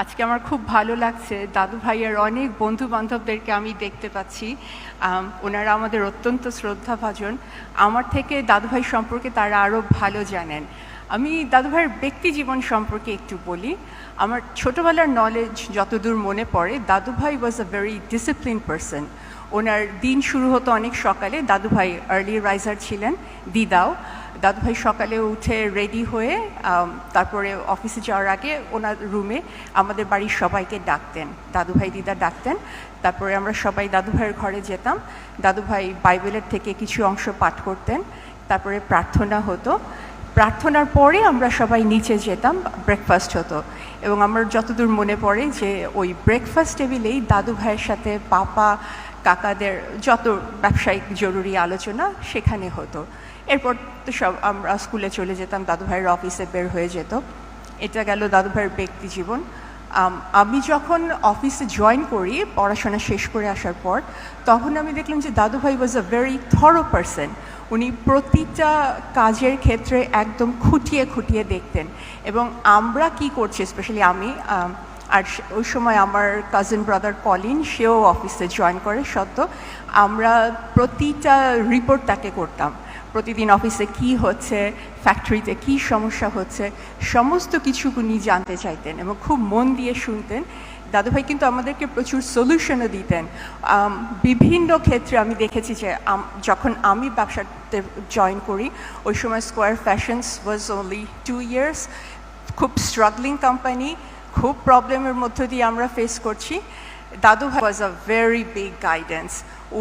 আজকে আমার খুব ভালো লাগছে। দাদু ভাইয়ের অনেক বন্ধু বান্ধবদেরকে আমি দেখতে পাচ্ছি। ওনারা আমাদের অত্যন্ত শ্রদ্ধাভাজন। আমার থেকে দাদু ভাই সম্পর্কে তারা আরও ভালো জানেন। আমি দাদুভাইয়ের ব্যক্তি জীবন সম্পর্কে একটু বলি। আমার ছোটোবেলার নলেজ যতদূর মনে পড়ে, দাদুভাই was a very discipline person ওনার দিন শুরু হতো অনেক সকালে। দাদুভাই আর্লি রাইজার ছিলেন, দিদাও। দাদুভাই সকালে উঠে রেডি হয়ে তারপরে অফিসে যাওয়ার আগে ওনার রুমে আমাদের বাড়ির সবাইকে ডাকতেন। দাদুভাই দিদা ডাকতেন। তারপরে আমরা সবাই দাদুভাইয়ের ঘরে যেতাম। দাদুভাই বাইবেলের থেকে কিছু অংশ পাঠ করতেন। তারপরে প্রার্থনা হতো। প্রার্থনার পরে আমরা সবাই নিচে যেতাম ব্রেকফাস্ট হতো। এবং আমার যতদূর মনে পড়ে যে ওই ব্রেকফাস্ট টেবিলেই দাদু ভাইয়ের সাথে পাপা, কাকাদের যত ব্যবসায়িক জরুরি আলোচনা সেখানে হতো। এরপর তো সব আমরা স্কুলে চলে যেতাম, দাদু ভাইয়ের অফিসে বের হয়ে যেত। এটা গেল দাদু ভাইয়ের ব্যক্তি জীবন। আম, যখন অফিসে জয়েন করি পড়াশোনা শেষ করে আসার পর তখন আমি দেখলাম যে দাদু ভাই was a very thorough person উনি প্রতিটা কাজের ক্ষেত্রে একদম খুঁটিয়ে খুঁটিয়ে দেখতেন। এবং আমরা কি করছি স্পেশালি আমি আর ওই সময় আমার কাজিন ব্রাদার কলিন সেও অফিসে জয়েন করে সত্য। আমরা প্রতিটা রিপোর্ট তাকে করতাম। প্রতিদিন অফিসে কি হচ্ছে, ফ্যাক্টরিতে কি সমস্যা হচ্ছে, সমস্ত কিছু উনি জানতে চাইতেন এবং খুব মন দিয়ে শুনতেন। দাদুভাই কিন্তু আমাদেরকে প্রচুর সলিউশনও দিতেন। বিভিন্ন ক্ষেত্রে আমি দেখেছি যে যখন আমি ব্যবসাতে জয়েন করি, ওই সময় Square Fashions was only two years খুব স্ট্রাগলিং কোম্পানি খুব প্রবলেমের মধ্য দিয়ে আমরা ফেস করছি। দাদু ভাই was a very big guidance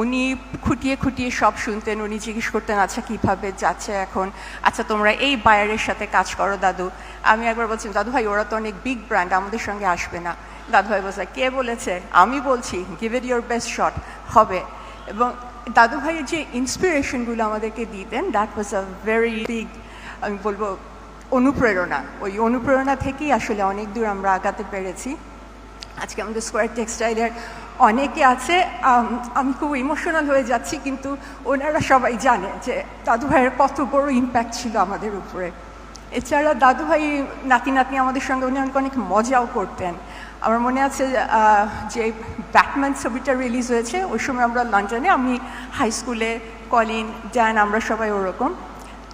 উনি খুঁটিয়ে খুঁটিয়ে সব শুনতেন, উনি জিজ্ঞেস করতেন আচ্ছা কীভাবে যাচ্ছে এখন? আচ্ছা তোমরা এই বায়ারের সাথে কাজ করো, দাদু। আমি একবার বলছিলাম, দাদু ভাই, ওরা তো অনেক বিগ ব্র্যান্ড আমাদের সঙ্গে আসবে না। দাদু ভাই বলছে, কে বলেছে? আমি বলছি give it your best shot হবে। এবং দাদু ভাইয়ের যে ইন্সপিরেশনগুলো আমাদেরকে দিতেন that was a very big আমি বলব, অনুপ্রেরণা। ওই অনুপ্রেরণা থেকেই আসলে অনেক দূর আমরা আগাতে পেরেছি। আজকে আমাদের স্কোয়ার টেক্সটাইলের অনেকে আছে, আমি খুব ইমোশনাল হয়ে যাচ্ছি, কিন্তু ওনারা সবাই জানে যে দাদু ভাইয়ের কত বড় ইম্প্যাক্ট ছিল আমাদের উপরে। এছাড়া দাদু ভাই নাতি নাতনি আমাদের সঙ্গে, উনি অনেক অনেক মজাও করতেন। আমার মনে আছে যে ব্যাটম্যান ছবিটা রিলিজ হয়েছে, ওই সময় আমরা লন্ডনে আমি হাই স্কুলে কলিন ড্যান আমরা সবাই ওরকম।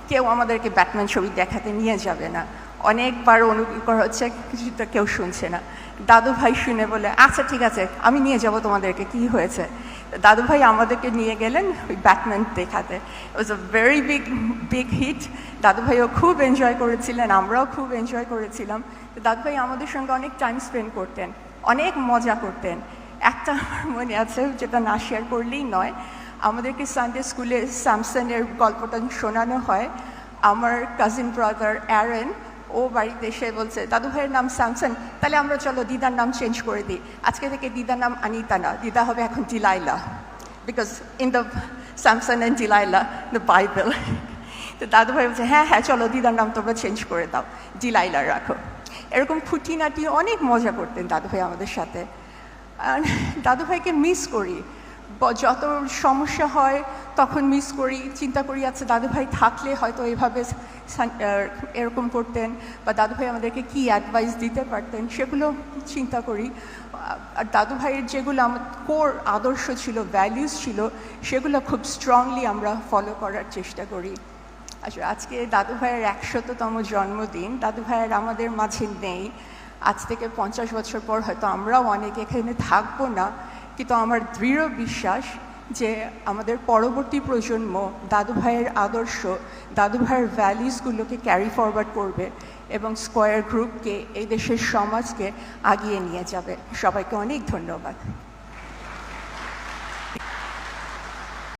কেউ আমাদেরকে ব্যাটম্যান ছবি দেখাতে নিয়ে যাবে না। অনেকবার অনুকূল করা হচ্ছে কিছুটা কেউ শুনছে না। দাদু ভাই শুনে বলে আচ্ছা ঠিক আছে, আমি নিয়ে যাব তোমাদেরকে, কি হয়েছে? দাদু ভাই আমাদেরকে নিয়ে গেলেন ওই ব্যাটম্যান দেখাতে। Was a very big big hit দাদু ভাইও খুব এনজয় করেছিলেন, আমরাও খুব এনজয় করেছিলাম। তো দাদু ভাই আমাদের সঙ্গে অনেক টাইম স্পেন্ড করতেন, অনেক মজা করতেন। একটা আমার মনে আছে, যেটা না শেয়ার করলেই নয়, আমাদেরকে সানডে স্কুলে স্যামসনের গল্পটা শোনানো হয়। আমার কাজিন ব্রাদার অ্যারেন ও বাড়িতে এসে বলছে, দাদু ভাইয়ের নাম স্যামসন, তাহলে আমরা চলো দিদার নাম চেঞ্জ করে দিই। আজকে থেকে দিদার নাম আনিতা না, দিদা হবে এখন Delilah because in the Samson and Delilah the Bible তো দাদু ভাই বলছে হ্যাঁ হ্যাঁ চলো দিদার নাম তোমরা চেঞ্জ করে দাও ডিলাইলা রাখো। এরকম খুঁটিনাটি অনেক মজা করতেন দাদু ভাই আমাদের সাথে। দাদু ভাইকে মিস করি। যত সমস্যা হয়, তখন মিস করি, চিন্তা করি আচ্ছা দাদু ভাই থাকলে হয়তো এভাবে এরকম করতেন বা দাদু ভাই আমাদেরকে কি অ্যাডভাইস দিতে পারতেন সেগুলো চিন্তা করি। আর দাদু ভাইয়ের যেগুলো আমার কোর আদর্শ ছিল ভ্যালিউস ছিল, সেগুলো খুব স্ট্রংলি আমরা ফলো করার চেষ্টা করি। আসলে আজকে দাদু ভাইয়ের একশততম জন্মদিন দাদু ভাইয়ের আমাদের মাঝে নেই। আজ থেকে পঞ্চাশ বছর পর হয়তো আমরাও অনেক এখানে থাকব না। কিন্তু আমার দৃঢ় বিশ্বাস যে আমাদের পরবর্তী প্রজন্ম দাদু ভাইয়ের আদর্শ, দাদু ভাইয়ের ভ্যালিউসগুলোকে ক্যারি ফরওয়ার্ড করবে এবং স্কোয়ার গ্রুপকে এই দেশের সমাজকে আগিয়ে নিয়ে যাবে। সবাইকে অনেক ধন্যবাদ।